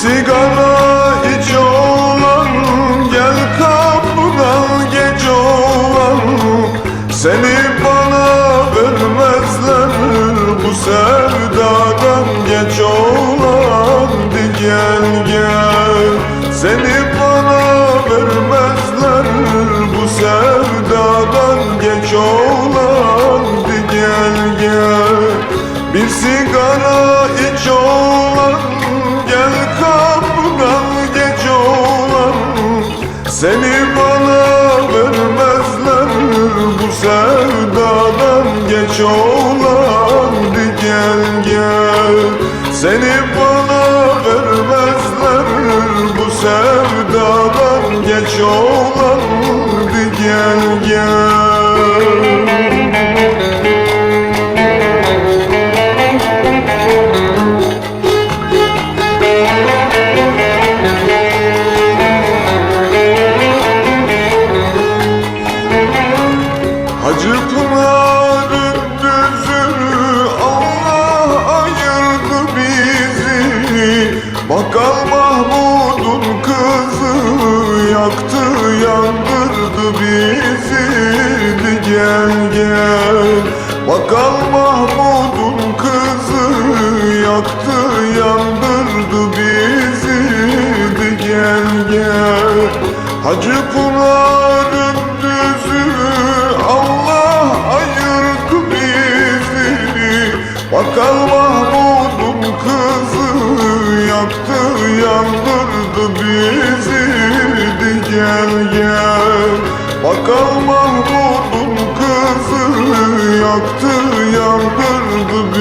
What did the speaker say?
Sigara iç oğlan Gel kapıdan geç oğlan. Seni bana vermezler Bu sevdadan geç oğlan. Di gel gel. Seni bana vermezler Bu sevdadan geç oğlan. Di gel gel. Bir sigara iç oğlan Gel kapıdan geç oğlan Seni bana vermezler Bu sevdadan geç oğlan Di gel gel. Seni bana vermezler Bu sevdadan geç oğlan Bakkal Mahmud'un kızı yaktı yandırdı bizi. Di Gel gel. Bakkal Mahmud'un kızı yaktı yandırdı bizi. Di Gel gel. Hacı Pınar'ın düzü Allah ayırdı bizi. Bakkal Mahmud'un Mahmud'un kızı yaktı yandırdı